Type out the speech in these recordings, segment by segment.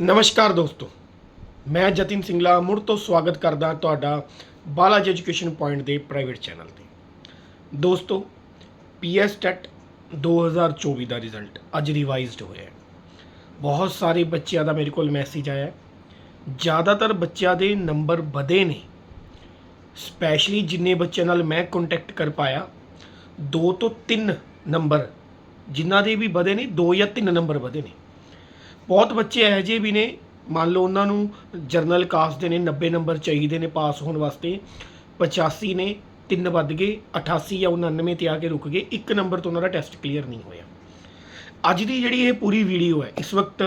ਨਮਸਕਾਰ ਦੋਸਤੋ, ਮੈਂ ਜਤਿਨ ਸਿੰਗਲਾ ਮੁੜ ਤੋਂ ਸਵਾਗਤ ਕਰਦਾ ਤੁਹਾਡਾ ਬਾਲਾਜੀ ਐਜੂਕੇਸ਼ਨ ਪੁਆਇੰਟ ਦੇ ਪ੍ਰਾਈਵੇਟ ਚੈਨਲ ਤੇ। ਦੋਸਤੋ, ਪੀਐਸ ਟੈਟ 2024 ਦਾ ਰਿਜ਼ਲਟ ਅੱਜ ਰਿਵਾਈਜ਼ਡ ਹੋਇਆ ਹੈ। ਬਹੁਤ ਸਾਰੇ ਬੱਚਿਆਂ ਦਾ ਮੇਰੇ ਕੋਲ ਮੈਸੇਜ ਆਇਆ ਜ਼ਿਆਦਾਤਰ ਬੱਚਿਆਂ ਦੇ ਨੰਬਰ ਵਧੇ ਨੇ। ਸਪੈਸ਼ਲੀ ਜਿੰਨੇ ਬੱਚਿਆਂ ਨਾਲ ਮੈਂ ਕੰਟੈਕਟ ਕਰ ਪਾਇਆ 2 ਤੋਂ 3 ਨੰਬਰ ਜਿਨ੍ਹਾਂ ਦੇ ਵੀ ਵਧੇ ਨੇ 2 ਜਾਂ 3 ਨੰਬਰ ਵਧੇ ਨੇ। ਬਹੁਤ ਬੱਚੇ ਇਹੋ ਜਿਹੇ ਵੀ ਨੇ, ਮੰਨ ਲਓ ਉਹਨਾਂ ਨੂੰ ਜਰਨਲ ਕਾਸਟ ਦੇ ਨੇ 90 ਨੰਬਰ ਚਾਹੀਦੇ ਨੇ ਪਾਸ ਹੋਣ ਵਾਸਤੇ 85 ਨੇ, ਤਿੰਨ ਵੱਧ ਗਏ 88 ਜਾਂ 99 ਤੇ ਆ ਕੇ ਰੁਕ ਗਏ, ਇੱਕ ਨੰਬਰ ਤੋਂ ਉਹਨਾਂ ਦਾ ਟੈਸਟ ਕਲੀਅਰ ਨਹੀਂ ਹੋਇਆ। ਅੱਜ ਦੀ ਜਿਹੜੀ ਇਹ ਪੂਰੀ ਵੀਡੀਓ ਹੈ, ਇਸ ਵਕਤ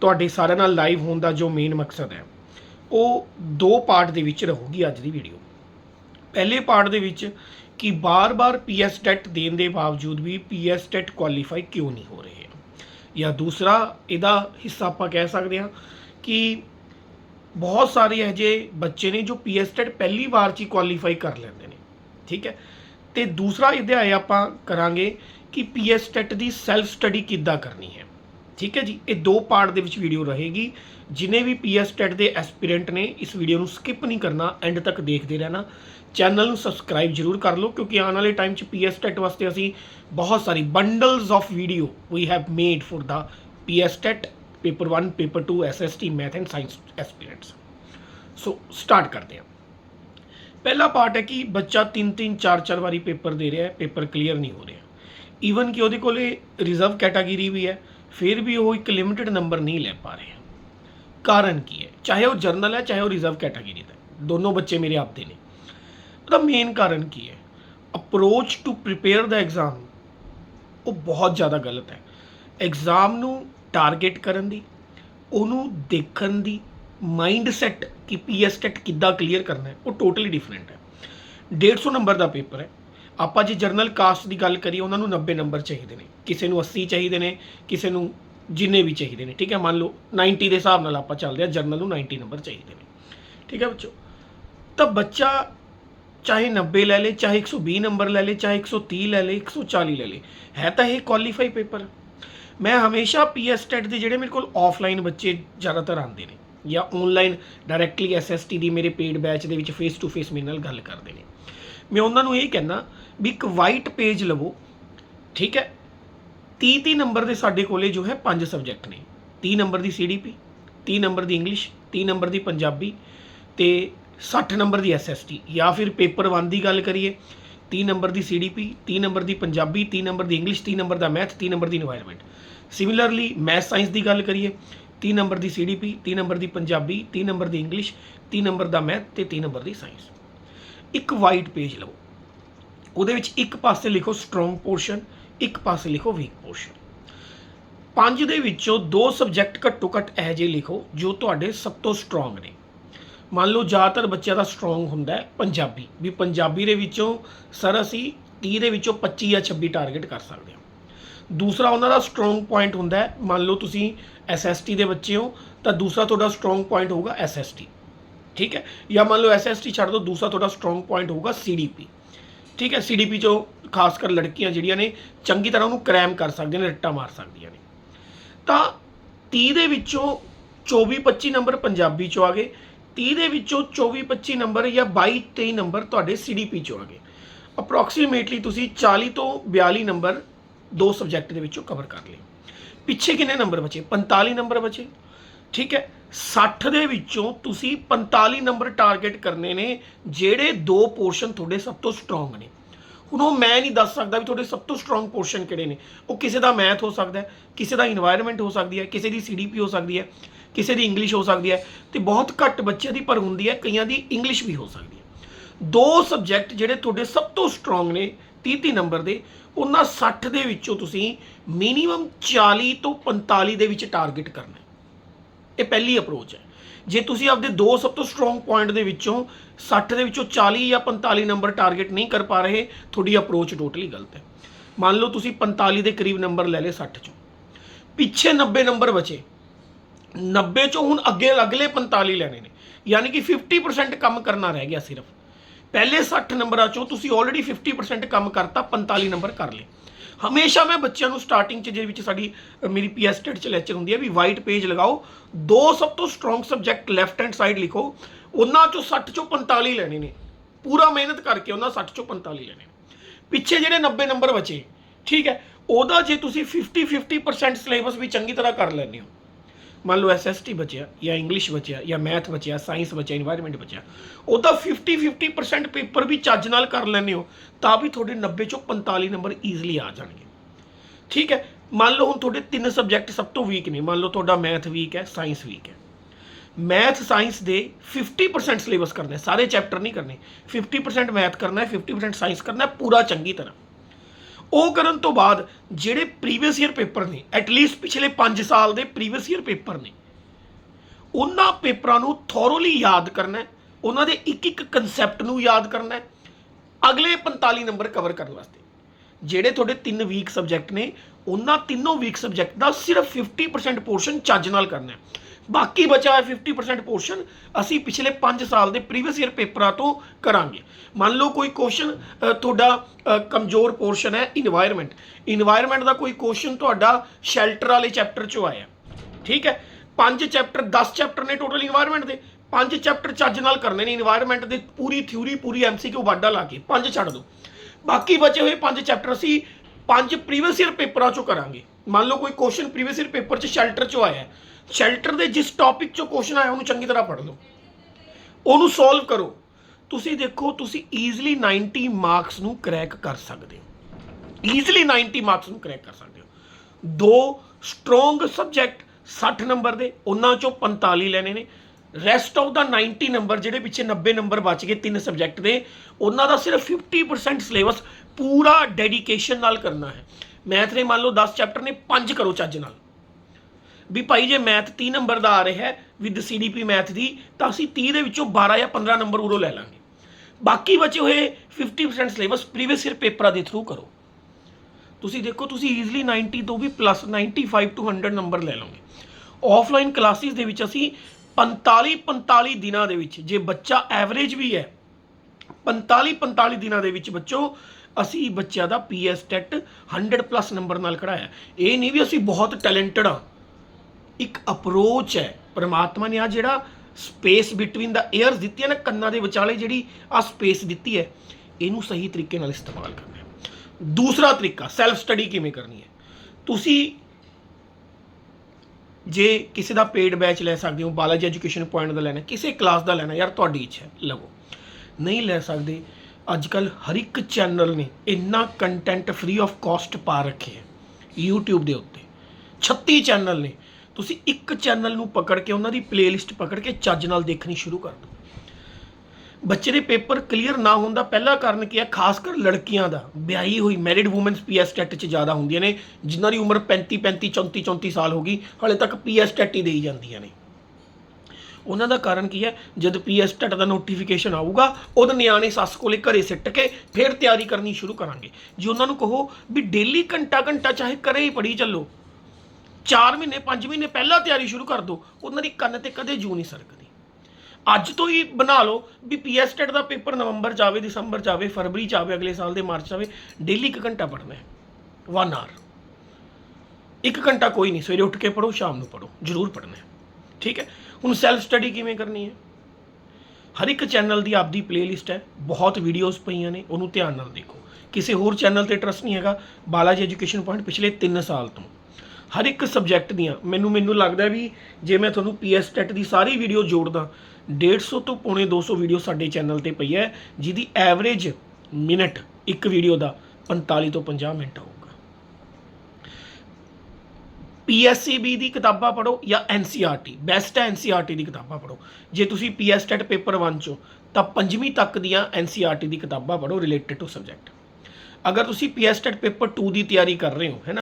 ਤੁਹਾਡੇ ਸਾਰਿਆਂ ਨਾਲ ਲਾਈਵ ਹੋਣ ਦਾ ਜੋ ਮੇਨ ਮਕਸਦ ਹੈ, ਉਹ ਦੋ ਪਾਰਟ ਦੇ ਵਿੱਚ ਰਹੂਗੀ ਅੱਜ ਦੀ ਵੀਡੀਓ। ਪਹਿਲੇ ਪਾਰਟ ਦੇ ਵਿੱਚ ਕਿ ਬਾਰ-ਬਾਰ ਪੀਐਸ ਟੈਟ ਦੇਣ ਦੇ ਬਾਵਜੂਦ ਵੀ ਪੀਐਸ ਟੈਟ ਕੁਆਲੀਫਾਈ ਕਿਉਂ ਨਹੀਂ ਹੋ ਰਹੇ? ਜਾਂ ਦੂਸਰਾ ਇਹਦਾ ਹਿੱਸਾ ਆਪਾਂ ਕਹਿ ਸਕਦੇ ਹਾਂ ਕਿ ਬਹੁਤ ਸਾਰੇ ਇਹੋ ਜਿਹੇ ਬੱਚੇ ਨੇ ਜੋ ਪੀਐਸ ਟੈਟ ਪਹਿਲੀ ਵਾਰ 'ਚ ਹੀ ਕੁਆਲੀਫਾਈ ਕਰ ਲੈਂਦੇ ਨੇ, ਠੀਕ ਹੈ? ਤੇ ਦੂਸਰਾ ਇਹਦੇ ਆਏ ਆਪਾਂ ਕਰਾਂਗੇ ਕਿ ਪੀਐਸ ਟੈਟ ਦੀ ਸੈਲਫ ਸਟੱਡੀ ਕਿੱਦਾਂ ਕਰਨੀ ਹੈ, ਠੀਕ ਹੈ ਜੀ? ਇਹ ਦੋ ਪਾਰਟ ਦੇ ਵਿੱਚ ਵੀਡੀਓ ਰਹੇਗੀ, ਜਿਨੇ ਵੀ ਪੀਐਸ ਟੈਟ ਦੇ ਐਸਪੀਰੈਂਟ ਨੇ, ਇਸ ਵੀਡੀਓ ਨੂੰ ਸਕਿਪ ਨਹੀਂ ਕਰਨਾ ਐਂਡ ਤੱਕ ਦੇਖਦੇ ਰਹਿਣਾ। ਚੈਨਲ ਨੂੰ ਸਬਸਕ੍ਰਾਈਬ ਜਰੂਰ ਕਰ ਲਓ, ਕਿਉਂਕਿ ਆਉਣ ਵਾਲੇ ਟਾਈਮ 'ਚ ਪੀਐਸ ਟੈਟ ਵਾਸਤੇ ਅਸੀਂ ਬਹੁਤ ਸਾਰੀ bundles of video we have made for the PS TET paper 1 paper 2 SST math and science aspirants so start ਕਰਦੇ ਹਾਂ। ਪਹਿਲਾ ਪਾਰਟ ਹੈ ਕਿ ਬੱਚਾ 3 3 4 4 ਵਾਰੀ ਪੇਪਰ ਦੇ ਰਿਹਾ ਹੈ ਪੇਪਰ ਕਲੀਅਰ ਨਹੀਂ ਹੋ ਰਿਹਾ। ਈਵਨ ਕਿ ਉਹਦੇ ਕੋਲੇ ਰਿਜ਼ਰਵ ਕੈਟਾਗਰੀ ਵੀ ਹੈ, ਫਿਰ ਵੀ ਉਹ ਇੱਕ ਲਿਮਿਟਿਡ ਨੰਬਰ ਨਹੀਂ ਲੈ ਪਾ ਰਿਹਾ। ਕਾਰਨ ਕੀ ਹੈ? ਚਾਹੇ ਉਹ ਜਰਨਲ ਹੈ, ਚਾਹੇ ਉਹ ਰਿਜ਼ਰਵ ਕੈਟਾਗਰੀ ਦਾ ਦੋਨੋਂ ਬੱਚੇ ਮੇਰੇ ਆਪਦੇ ਨੇ। ਉਹਦਾ ਮੇਨ ਕਾਰਨ ਕੀ ਹੈ? Approach to prepare the exam ਉਹ ਬਹੁਤ ਜ਼ਿਆਦਾ ਗਲਤ ਹੈ। ਐਗਜ਼ਾਮ ਨੂੰ ਟਾਰਗੇਟ ਕਰਨ ਦੀ, ਉਹਨੂੰ ਦੇਖਣ ਦੀ ਮਾਈਂਡ ਸੈਟ ਕਿ ਪੀਐਸ ਟੈਟ ਕਿੱਦਾਂ ਕਲੀਅਰ ਕਰਨਾ ਹੈ, ਉਹ ਟੋਟਲੀ ਡਿਫਰੈਂਟ ਹੈ। 150 ਨੰਬਰ ਦਾ ਪੇਪਰ ਹੈ। ਆਪਾਂ ਜੇ ਜਰਨਲ ਕਾਸਟ ਦੀ ਗੱਲ ਕਰੀਏ, ਉਹਨਾਂ ਨੂੰ 90 ਨੰਬਰ ਚਾਹੀਦੇ ਨੇ। ਕਿਸੇ ਨੂੰ 80 ਚਾਹੀਦੇ ਨੇ, ਕਿਸੇ ਨੂੰ ਜਿੰਨੇ ਵੀ ਚਾਹੀਦੇ ਨੇ। ਠੀਕ ਹੈ, ਮੰਨ ਲਓ 90 ਦੇ ਹਿਸਾਬ ਨਾਲ ਆਪਾਂ ਚੱਲਦੇ ਆ ਜਰਨਲ ਨੂੰ 90 ਨੰਬਰ ਚਾਹੀਦੇ ਨੇ। ਠੀਕ ਹੈ ਬੱਚੋ, ਤਾਂ ਬੱਚਾ ਚਾਹੇ 90 ਲੈ ਲੇ, ਚਾਹੇ 120 ਨੰਬਰ ਲੈ ਲੇ, ਚਾਹੇ 130 ਲੈ ਲੇ 140 ਲੈ ਲੇ। ਹੈ ਤਾਂ ਇਹ ਕੁਆਲੀਫਾਈ ਪੇਪਰ ਮੈਂ ਹਮੇਸ਼ਾ ਪੀਐਸ ਟੈਟ ਦੇ ਜਿਹੜੇ ਮੇਰੇ ਕੋਲ ਆਫਲਾਈਨ ਬੱਚੇ ਜ਼ਿਆਦਾਤਰ ਆਉਂਦੇ ਨੇ ਜਾਂ ਆਨਲਾਈਨ ਡਾਇਰੈਕਟਲੀ ਐਸਐਸਟੀ ਦੀ ਮੇਰੇ ਪੇਡ ਬੈਚ ਦੇ ਵਿੱਚ ਫੇਸ ਟੂ ਫੇਸ ਮੇਰੇ ਨਾਲ ਗੱਲ ਕਰਦੇ ਨੇ। ਮੈਂ ਉਹਨਾਂ ਨੂੰ ਇਹ ਕਹਿੰਦਾ ਵੀ ਇੱਕ ਵਾਈਟ ਪੇਜ ਲਵੋ, ਠੀਕ ਹੈ? 30 30 ਨੰਬਰ ਦੇ ਸਾਡੇ ਕੋਲੇ ਜੋ ਹੈ ਪੰਜ ਸਬਜੈਕਟ ਨੇ। 30 ਨੰਬਰ ਦੀ ਸੀਡੀਪੀ 30 ਨੰਬਰ ਦੀ ਇੰਗਲਿਸ਼ 30 ਨੰਬਰ ਦੀ ਪੰਜਾਬੀ ਤੇ 60 ਨੰਬਰ ਦੀ ਐਸਐਸਟੀ ਜਾਂ ਫਿਰ ਪੇਪਰ 1 ਦੀ ਗੱਲ ਕਰੀਏ 30 ਨੰਬਰ ਦੀ ਸੀਡੀਪੀ 30 ਨੰਬਰ ਦੀ ਪੰਜਾਬੀ 30 ਨੰਬਰ ਦੀ ਇੰਗਲਿਸ਼ 30 ਨੰਬਰ ਦਾ ਮੈਥ 30 ਨੰਬਰ ਦੀ এনवायरमेंट ਸਿਮਿਲਰਲੀ ਮੈਥ ਸਾਇੰਸ ਦੀ ਗੱਲ ਕਰੀਏ 30 ਨੰਬਰ ਦੀ ਸੀਡੀਪੀ 30 ਨੰਬਰ ਦੀ ਪੰਜਾਬੀ 30 ਨੰਬਰ ਦੀ ਇੰਗਲਿਸ਼ 30 ਨੰਬਰ ਦਾ ਮੈਥ ਤੇ 30 ਨੰਬਰ ਦੀ ਸਾਇੰਸ ਇੱਕ ਵਾਈਟ ਪੇਜ ਲਵੋ ਉਹਦੇ ਵਿੱਚ ਇੱਕ ਪਾਸੇ ਲਿਖੋ ਸਟਰੋਂਗ ਪੋਰਸ਼ਨ ਇੱਕ ਪਾਸੇ ਲਿਖੋ ਵੀਕ ਪੋਰਸ਼ਨ ਪੰਜ ਦੇ ਵਿੱਚੋਂ ਦੋ ਸਬਜੈਕਟ ਘੱਟੋ ਘੱਟ ਇਹ ਜੇ ਲਿਖੋ ਜੋ ਤੁਹਾਡੇ ਸਭ ਤੋਂ ਸਟਰੋਂਗ ਨੇ ਮੰਨ ਲਓ ਜ਼ਿਆਦਾਤਰ ਬੱਚਿਆਂ ਦਾ ਸਟਰੋਂਗ ਹੁੰਦਾ ਹੈ ਪੰਜਾਬੀ, ਵੀ ਪੰਜਾਬੀ ਦੇ ਵਿੱਚੋਂ ਸਰ ਅਸੀਂ 30 ਦੇ ਵਿੱਚੋਂ 25 ਜਾਂ 26 ਟਾਰਗੇਟ ਕਰ ਸਕਦੇ ਹਾਂ। ਦੂਸਰਾ ਉਹਨਾਂ ਦਾ ਸਟਰੋਂਗ ਪੁਆਇੰਟ ਹੁੰਦਾ ਹੈ, ਮੰਨ ਲਓ ਤੁਸੀਂ ਐਸਐਸਟੀ ਦੇ ਬੱਚੇ ਹੋ, ਤਾਂ ਦੂਸਰਾ ਤੁਹਾਡਾ ਸਟਰੋਂਗ ਪੁਆਇੰਟ ਹੋਊਗਾ ਐਸਐਸਟੀ ਠੀਕ ਹੈ? ਜਾਂ ਮੰਨ ਲਓ ਐਸਐਸਟੀ ਛੱਡ ਦਿਓ, ਦੂਸਰਾ ਤੁਹਾਡਾ ਸਟਰੋਂਗ ਪੁਆਇੰਟ ਹੋਊਗਾ ਸੀਡੀਪੀ ਠੀਕ ਹੈ? ਸੀਡੀਪੀ ਚੋਂ ਖਾਸ ਕਰ ਲੜਕੀਆਂ ਜਿਹੜੀਆਂ ਨੇ, ਚੰਗੀ ਤਰ੍ਹਾਂ ਉਹਨੂੰ ਕ੍ਰੈਮ ਕਰ ਸਕਦੀਆਂ ਨੇ, ਰੱਟਾ ਮਾਰ ਸਕਦੀਆਂ ਨੇ। ਤਾਂ 30 ਦੇ ਵਿੱਚੋਂ 24 25 ਨੰਬਰ ਪੰਜਾਬੀ ਚੋਂ ਆ ਗਏ 30 ਦੇ ਵਿੱਚੋਂ 24 25 ਨੰਬਰ ਜਾਂ 22 23 ਨੰਬਰ ਤੁਹਾਡੇ ਸੀਡੀਪੀ ਚੋਂ ਆ ਗਏ। ਅਪਰੋਕਸੀਮੇਟਲੀ ਤੁਸੀਂ 40 ਤੋਂ 42 ਨੰਬਰ ਦੋ ਸਬਜੈਕਟ ਦੇ ਵਿੱਚੋਂ ਕਵਰ ਕਰ ਲਏ। ਪਿੱਛੇ ਕਿੰਨੇ ਨੰਬਰ ਬਚੇ? 45 ਨੰਬਰ ਬਚੇ। ਠੀਕ ਹੈ? 60 ਦੇ ਵਿੱਚੋਂ ਤੁਸੀਂ 45 ਨੰਬਰ ਟਾਰਗੇਟ ਕਰਨੇ ਨੇ, ਜਿਹੜੇ ਦੋ ਪੋਰਸ਼ਨ ਤੁਹਾਡੇ ਸਭ ਤੋਂ ਸਟਰੋਂਗ ਨੇ। ਹੁਣ ਉਹ ਮੈਂ ਨਹੀਂ ਦੱਸ ਸਕਦਾ ਵੀ ਤੁਹਾਡੇ ਸਭ ਤੋਂ ਸਟਰੋਂਗ ਪੋਰਸ਼ਨ ਕਿਹੜੇ ਨੇ। ਉਹ ਕਿਸੇ ਦਾ ਮੈਥ ਹੋ ਸਕਦਾ ਕਿਸੇ ਦਾ এনवायरमेंट ਹੋ ਸਕਦੀ ਹੈ, ਕਿਸੇ ਦੀ ਸੀਡੀਪੀ ਹੋ ਸਕਦੀ ਹੈ। ਕਿਸੇ ਦੀ ਇੰਗਲਿਸ਼ ਹੋ ਸਕਦੀ ਹੈ ਤੇ ਬਹੁਤ ਘੱਟ ਬੱਚਿਆਂ ਦੀ ਪਰ ਹੁੰਦੀ ਹੈ, ਕਈਆਂ ਦੀ ਇੰਗਲਿਸ਼ ਵੀ ਹੋ ਸਕਦੀ ਹੈ। ਦੋ ਸਬਜੈਕਟ ਜਿਹੜੇ ਤੁਹਾਡੇ ਸਭ ਤੋਂ ਸਟਰੋਂਗ ਨੇ 30 30 ਨੰਬਰ ਦੇ, ਉਹਨਾਂ 60 ਦੇ ਵਿੱਚੋਂ ਤੁਸੀਂ ਮਿਨੀਮਮ 40 ਤੋਂ 45 ਦੇ ਵਿੱਚ ਟਾਰਗੇਟ ਕਰਨਾ ਇਹ ਪਹਿਲੀ ਅਪਰੋਚ ਹੈ। ਜੇ ਤੁਸੀਂ ਆਪਦੇ ਦੋ ਸਭ ਤੋਂ ਸਟਰੋਂਗ ਪੁਆਇੰਟ ਦੇ ਵਿੱਚੋਂ 60 ਦੇ ਵਿੱਚੋਂ 40 ਜਾਂ 45 ਨੰਬਰ ਟਾਰਗੇਟ ਨਹੀਂ ਕਰ ਪਾ ਰਹੇ, ਤੁਹਾਡੀ ਅਪਰੋਚ ਟੋਟਲੀ ਗਲਤ ਹੈ। ਮੰਨ ਲਓ ਤੁਸੀਂ 45 ਦੇ ਕਰੀਬ ਨੰਬਰ ਲੈ ਲਏ 60 ਚੋਂ। ਪਿੱਛੇ 90 ਨੰਬਰ ਬਚੇ। 90 ਚੋਂ ਹੁਣ ਅੱਗੇ ਅਗਲੇ 45 ਲੈਣੇ ਨੇ। ਯਾਨੀ ਕਿ 50% ਕੰਮ ਕਰਨਾ ਰਹਿ ਗਿਆ ਸਿਰਫ। ਪਹਿਲੇ 60 ਨੰਬਰਾਂ ਚੋਂ ਤੁਸੀਂ ਆਲਰੇਡੀ 50% ਕੰਮ ਕਰਤਾ 45 ਨੰਬਰ ਕਰ ਲਏ। ਹਮੇਸ਼ਾ ਮੈਂ ਬੱਚਿਆਂ ਨੂੰ ਸਟਾਰਟਿੰਗ 'ਚ ਜਿਹਦੇ ਵਿੱਚ ਸਾਡੀ ਅ, ਮੇਰੀ ਪੀਐਸ ਟੈਟ 'ਚ ਲੈਕਚਰ ਹੁੰਦੀ ਹੈ ਵੀ ਵਾਈਟ ਪੇਜ ਲਗਾਓ। ਦੋ ਸਭ ਤੋਂ strong subject left hand side ਲਿਖੋ। ਉਹਨਾਂ ਚੋਂ 60 ਚੋਂ 45 ਲੈਣੇ ਨੇ। ਪੂਰਾ ਮਿਹਨਤ ਕਰਕੇ ਉਹਨਾਂ 60 ਚੋਂ 45 ਲੈਣੇ ਨੇ। ਪਿੱਛੇ ਜਿਹੜੇ 90 ਨੰਬਰ ਬਚੇ ਠੀਕ ਹੈ ਉਹਦਾ ਜੇ ਤੁਸੀਂ 50 50% ਸਿਲੇਬਸ ਵੀ ਚੰਗੀ ਤਰ੍ਹਾਂ ਕਰ ਲੈਂਦੇ ਹੋ ਮੰਨ ਲਓ ਐਸਐਸਟੀ ਬਚਿਆ ਜਾਂ ਇੰਗਲਿਸ਼ ਬਚਿਆ ਜਾਂ ਮੈਥ ਬਚਿਆ ਸਾਇੰਸ ਬਚਿਆ এনवायरमेंट ਬਚਿਆ, ਉਹ ਤਾਂ 50 50% ਪੇਪਰ ਵੀ ਚੱਜ ਨਾਲ ਕਰ ਲੈਂਦੇ ਹੋ, ਤਾਂ ਵੀ ਤੁਹਾਡੇ 90 ਚੋਂ 45 ਨੰਬਰ ਈਜ਼ਲੀ ਆ ਜਾਣਗੇ। ਠੀਕ ਹੈ? ਮੰਨ ਲਓ ਹੁਣ ਤੁਹਾਡੇ ਤਿੰਨ ਸਬਜੈਕਟ ਸਭ ਤੋਂ ਵੀਕ ਨੇ, ਮੰਨ ਲਓ ਤੁਹਾਡਾ ਮੈਥ ਵੀਕ ਹੈ ਸਾਇੰਸ ਵੀਕ ਹੈ। ਮੈਥ ਸਾਇੰਸ ਦੇ 50% ਸਿਲੇਬਸ ਕਰਨਾ, ਸਾਰੇ ਚੈਪਟਰ ਨਹੀਂ ਕਰਨੇ 50% ਮੈਥ ਕਰਨਾ ਹੈ 50% ਸਾਇੰਸ ਕਰਨਾ ਹੈ ਪੂਰਾ ਚੰਗੀ ਤਰ੍ਹਾਂ। ਉਹ ਕਰਨ ਤੋਂ ਬਾਅਦ ਜਿਹੜੇ ਪ੍ਰੀਵੀਅਸ ਈਅਰ ਪੇਪਰ ਨੇ ਐਟਲੀਸਟ ਪਿਛਲੇ 5 ਸਾਲ ਦੇ ਪ੍ਰੀਵੀਅਸ ਈਅਰ ਪੇਪਰ ਨੇ, ਉਹਨਾਂ ਪੇਪਰਾਂ ਨੂੰ ਥੋਰੋਲੀ ਯਾਦ ਕਰਨਾ ਉਹਨਾਂ ਦੇ ਇੱਕ ਇੱਕ ਕਨਸੈਪਟ ਨੂੰ ਯਾਦ ਕਰਨਾ ਅਗਲੇ 45 ਨੰਬਰ ਕਵਰ ਕਰਨ ਵਾਸਤੇ। ਜਿਹੜੇ ਤੁਹਾਡੇ ਤਿੰਨ ਵੀਕ ਸਬਜੈਕਟ ਨੇ, ਉਹਨਾਂ ਤਿੰਨੋਂ ਵੀਕ ਸਬਜੈਕਟ ਦਾ ਸਿਰਫ 50% ਪੋਰਸ਼ਨ ਚੱਜ ਨਾਲ ਕਰਨਾ ਹੈ। ਬਾਕੀ ਬਚਿਆ ਹੋਇਆ 50% ਪੋਰਸ਼ਨ ਅਸੀਂ ਪਿਛਲੇ 5 ਸਾਲ ਦੇ ਪ੍ਰੀਵੀਅਸ ਈਅਰ ਪੇਪਰਾਂ ਤੋਂ ਕਰਾਂਗੇ। ਮੰਨ ਲਓ ਕੋਈ ਕੁਐਸਚਨ ਤੁਹਾਡਾ ਕਮਜ਼ੋਰ ਪੋਰਸ਼ਨ ਹੈ এনवायरमेंट এনवायरमेंट ਦਾ ਕੋਈ ਕੁਐਸਚਨ ਤੁਹਾਡਾ ਸ਼ੈਲਟਰ ਵਾਲੇ ਚੈਪਟਰ ਚੋਂ ਆਇਆ। ਠੀਕ ਹੈ? ਪੰਜ ਚੈਪਟਰ 10 ਚੈਪਟਰ ਨੇ ਟੋਟਲ এনवायरमेंट ਦੇ। ਪੰਜ ਚੈਪਟਰ ਚੱਜ ਨਾਲ ਕਰਨੇ ਨੇ এনवायरमेंਟ ਦੇ ਪੂਰੀ ਥਿਊਰੀ ਪੂਰੀ ਐਮਸੀਕਿਊ ਵਾਡਾ ਲਾ ਕੇ। ਪੰਜ ਛੱਡ ਦਿਓ ਬਾਕੀ ਬਚੇ ਹੋਏ ਪੰਜ ਚੈਪਟਰ ਅਸੀਂ ਪੰਜ ਪ੍ਰੀਵੀਅਸ ਈਅਰ ਪੇਪਰਾਂ ਚੋਂ ਕਰਾਂਗੇ। ਮੰਨ ਲਓ ਕੋਈ ਕੁਐਸਚਨ ਪ੍ਰੀਵੀਅਸ ਪੇਪਰ 'ਚ ਸ਼ੈਲਟਰ 'ਚੋਂ ਆਇਆ ਸ਼ੈਲਟਰ ਦੇ ਜਿਸ ਟੌਪਿਕ 'ਚੋਂ ਕੁਐਸਚਨ ਆਇਆ, ਉਹਨੂੰ ਚੰਗੀ ਤਰ੍ਹਾਂ ਪੜ੍ਹ ਲਓ। ਉਹਨੂੰ ਸੋਲਵ ਕਰੋ। ਤੁਸੀਂ ਦੇਖੋ, ਤੁਸੀਂ ਈਜ਼ੀਲੀ 90 ਮਾਰਕਸ ਨੂੰ ਕਰੈਕ ਕਰ ਸਕਦੇ ਹੋ। ਈਜ਼ੀਲੀ 90 ਮਾਰਕਸ ਨੂੰ ਕਰੈਕ ਕਰ ਸਕਦੇ ਹੋ। ਦੋ ਸਟਰੋਂਗ ਸਬਜੈਕਟ 60 ਨੰਬਰ ਦੇ, ਉਹਨਾਂ ਚੋਂ 45 ਲੈਣੇ ਨੇ। ਰੈਸਟ ਆਫ ਦਾ 90 ਨੰਬਰ ਜਿਹੜੇ ਪਿੱਛੇ 90 ਨੰਬਰ ਬਚ ਗਏ ਤਿੰਨ ਸਬਜੈਕਟ ਦੇ, ਉਹਨਾਂ ਦਾ ਸਿਰਫ 50% ਸਿਲੇਬਸ ਪੂਰਾ ਡੈਡੀਕੇਸ਼ਨ ਨਾਲ ਕਰਨਾ ਹੈ। ਮੈਥ ਨੇ ਮੰਨ ਲਓ 10 ਚੈਪਟਰ ਨੇ 5 ਕਰੋ ਚੱਜ ਨਾਲ। ਵੀ ਭਾਈ ਜੇ ਮੈਥ 30 ਨੰਬਰ ਦਾ ਆ ਰਿਹਾ ਹੈ ਵਿਦ ਸੀਡੀਪੀ ਮੈਥ ਦੀ, ਤਾਂ ਅਸੀਂ 30 ਦੇ ਵਿੱਚੋਂ 12 ਜਾਂ 15 ਨੰਬਰ ਉਰੋਂ ਲੈ ਲਾਂਗੇ। ਬਾਕੀ ਬਚੇ ਹੋਏ 50% ਸਿਲੇਬਸ ਪ੍ਰੀਵੀਅਸ ਈਅਰ ਪੇਪਰਾਂ ਦੇ ਥਰੂ ਕਰੋ। ਤੁਸੀਂ ਦੇਖੋ, ਤੁਸੀਂ ਈਜ਼ੀਲੀ 90 ਤੋਂ ਵੀ ਪਲੱਸ 95 ਟੂ 100 ਨੰਬਰ ਲੈ ਲਓਗੇ। ਆਫਲਾਈਨ ਕਲਾਸਿਸ ਦੇ ਵਿੱਚ ਅਸੀਂ 45 45 ਦਿਨਾਂ ਦੇ ਵਿੱਚ, ਜੇ ਬੱਚਾ ਐਵਰੇਜ ਵੀ ਹੈ 45 45 ਦਿਨਾਂ ਦੇ ਵਿੱਚ ਬੱਚੋ, ਅਸੀਂ ਬੱਚਿਆਂ ਦਾ ਪੀਐਸ ਟੈਟ 100 ਪਲੱਸ ਨੰਬਰ ਨਾਲ ਕਢਾਇਆ। ਇਹ ਨਹੀਂ ਵੀ ਅਸੀਂ ਬਹੁਤ ਟੈਲੈਂਟਡ ਆ ਇੱਕ ਅਪਰੋਚ ਹੈ ਪਰਮਾਤਮਾ ਨੇ ਆ ਜਿਹੜਾ ਸਪੇਸ ਬਿਟਵੀਨ ਦਾ 에ਅਰਸ ਦਿੱਤੀ ਹੈ ਨਾ, ਕੰਨਾਂ ਦੇ ਵਿਚਾਲੇ ਜਿਹੜੀ ਆ ਸਪੇਸ ਦਿੱਤੀ ਹੈ, ਇਹਨੂੰ ਸਹੀ ਤਰੀਕੇ ਨਾਲ ਇਸਤੇਮਾਲ ਕਰਨਾ ਹੈ। ਦੂਸਰਾ ਤਰੀਕਾ ਸੈਲਫ ਸਟੱਡੀ ਕਿਵੇਂ ਕਰਨੀ ਹੈ? ਤੁਸੀਂ ਜੇ ਕਿਸੇ ਦਾ ਪੇਡ ਬੈਚ ਲੈ ਸਕਦੇ ਹੋ, ਬਾਲਾਜੀ ਐਜੂਕੇਸ਼ਨ ਪੁਆਇੰਟ ਦਾ ਲੈਣਾ, ਕਿਸੇ ਕਲਾਸ ਦਾ ਲੈਣਾ, ਯਾਰ ਤੁਹਾਡੀ ਇੱਛਾ ਲਵੋ। ਨਹੀਂ ਲੈ ਸਕਦੇ। ਅੱਜ ਕੱਲ ਹਰ ਇੱਕ ਚੈਨਲ ਨੇ ਇੰਨਾ ਕੰਟੈਂਟ ਫ੍ਰੀ ਆਫ ਕਾਸਟ ਪਾ ਰੱਖੇ ਹੈ, YouTube ਦੇ ਉੱਤੇ। 36 ਚੈਨਲ ਨੇ। ਤੁਸੀਂ ਇੱਕ ਚੈਨਲ ਨੂੰ ਪਕੜ ਕੇ ਉਹਨਾਂ ਦੀ ਪਲੇਲਿਸਟ ਪਕੜ ਕੇ ਚੱਜ ਨਾਲ ਦੇਖਣੀ ਸ਼ੁਰੂ ਕਰ ਦਿਓ। ਬੱਚੇ ਦੇ ਪੇਪਰ ਕਲੀਅਰ ਨਾ ਹੋਣ ਦਾ ਪਹਿਲਾ ਕਾਰਨ ਕੀ ਹੈ? ਖਾਸ ਕਰ ਲੜਕੀਆਂ ਦਾ। ਵਿਆਹੀ ਹੋਈ ਮੈਰਿਡ ਔਮਨਸ ਪੀਐਸ ਟੈਟ 'ਚ ਜ਼ਿਆਦਾ ਹੁੰਦੀਆਂ ਨੇ, ਜਿਨ੍ਹਾਂ ਦੀ ਉਮਰ 35 35 34 34 ਸਾਲ ਹੋ ਗਈ, ਹਲੇ ਤੱਕ ਪੀਐਸ ਟੈਟ ਹੀ ਦੇਈ ਜਾਂਦੀਆਂ ਨੇ। ਉਹਨਾਂ ਦਾ ਕਾਰਨ ਕੀ ਹੈ? ਜਦ ਪੀਐਸ ਟੈਟ ਦਾ ਨੋਟੀਫਿਕੇਸ਼ਨ ਆਊਗਾ ਉਦੋਂ ਨਿਆਣੇ ਸੱਸ ਕੋਲੇ ਘਰੇ ਸਿੱਟ ਕੇ ਫਿਰ ਤਿਆਰੀ ਕਰਨੀ ਸ਼ੁਰੂ ਕਰਾਂਗੇ। ਜੇ ਉਹਨਾਂ ਨੂੰ ਕਹੋ ਵੀ ਡੇਲੀ ਘੰਟਾ ਘੰਟਾ ਚਾਹੇ ਕਰੇ ਹੀ ਪੜੀ ਚੱਲੋ 4 ਮਹੀਨੇ 5 ਮਹੀਨੇ ਪਹਿਲਾਂ ਤਿਆਰੀ ਸ਼ੁਰੂ ਕਰ ਦਿਓ ਉਹਨਾਂ ਦੀ ਕੰਨ ਤੇ ਕਦੇ ਜੂ ਨਹੀਂ ਸਰਕਦੀ। ਅੱਜ ਤੋਂ ਹੀ ਬਣਾ ਲਓ ਵੀ ਪੀਐਸ ਟੈਟ ਦਾ ਪੇਪਰ ਨਵੰਬਰ 'ਚ ਆਵੇ, ਦਸੰਬਰ 'ਚ ਆਵੇ, ਫਰਵਰੀ 'ਚ ਆਵੇ, ਅਗਲੇ ਸਾਲ ਦੇ ਮਾਰਚ ਆਵੇ ਡੇਲੀ ਇੱਕ ਘੰਟਾ ਪੜ੍ਹਨਾ ਹੈ। 1 ਆਰ ਇੱਕ ਘੰਟਾ ਕੋਈ ਨਹੀਂ, ਸਵੇਰੇ ਉੱਠ ਕੇ ਪੜੋ ਸ਼ਾਮ ਨੂੰ ਪੜੋ ਜ਼ਰੂਰ ਪੜ੍ਹਨਾ ਹੈ। ਠੀਕ ਹੈ? ਹੁਣ ਸੈਲਫ ਸਟੱਡੀ ਕਿਵੇਂ ਕਰਨੀ ਹੈ? ਹਰ ਇੱਕ ਚੈਨਲ ਦੀ ਆਪਦੀ ਪਲੇਲਿਸਟ ਹੈ, ਬਹੁਤ ਵੀਡੀਓਜ਼ ਪਈਆਂ ਨੇ, ਉਹਨੂੰ ਧਿਆਨ ਨਾਲ ਦੇਖੋ। ਕਿਸੇ ਹੋਰ ਚੈਨਲ ਤੇ ਟਰਸਟ ਨਹੀਂ ਹੈਗਾ, ਬਾਲਾਜੀ ਐਜੂਕੇਸ਼ਨ ਪੁਆਇੰਟ ਪਿਛਲੇ 3 ਸਾਲ ਤੋਂ। ਹਰ ਇੱਕ ਸਬਜੈਕਟ ਦੀਆਂ, ਮੈਨੂੰ ਮੈਨੂੰ ਲੱਗਦਾ ਵੀ ਜੇ ਮੈਂ ਤੁਹਾਨੂੰ ਪੀਐਸ ਟੈਟ ਦੀ ਸਾਰੀ ਵੀਡੀਓ ਜੋੜਦਾ 150 ਤੋਂ ਪੌਣੇ 200 ਵੀਡੀਓ ਸਾਡੇ ਚੈਨਲ ਤੇ ਪਈ ਹੈ, ਜਿਹਦੀ ਐਵਰੇਜ ਮਿੰਟ ਇੱਕ ਵੀਡੀਓ ਦਾ 45 ਤੋਂ 50 ਮਿੰਟ ਹੋਊਗਾ ਪੀਐਸਸੀਬੀ ਦੀ ਕਿਤਾਬਾਂ ਪੜ੍ਹੋ ਜਾਂ ਐਨਸੀਆਰਟੀ ਬੈਸਟ ਹੈ ਐਨਸੀਆਰਟੀ ਦੀ ਕਿਤਾਬਾਂ ਪੜ੍ਹੋ। ਜੇ ਤੁਸੀਂ ਪੀਐਸ ਟੈਟ ਪੇਪਰ 1 ਚੋਂ, ਤਾਂ ਪੰਜਵੀਂ ਤੱਕ ਦੀਆਂ ਐਨਸੀਆਰਟੀ ਦੀ ਕਿਤਾਬਾਂ ਪੜ੍ਹੋ ਰਿਲੇਟਡ ਟੂ ਸਬਜੈਕਟ ਅਗਰ ਤੁਸੀਂ ਪੀਐਸ ਟੈਟ ਪੇਪਰ 2 ਦੀ ਤਿਆਰੀ ਕਰ ਰਹੇ ਹੋ, ਹੈ ਨਾ?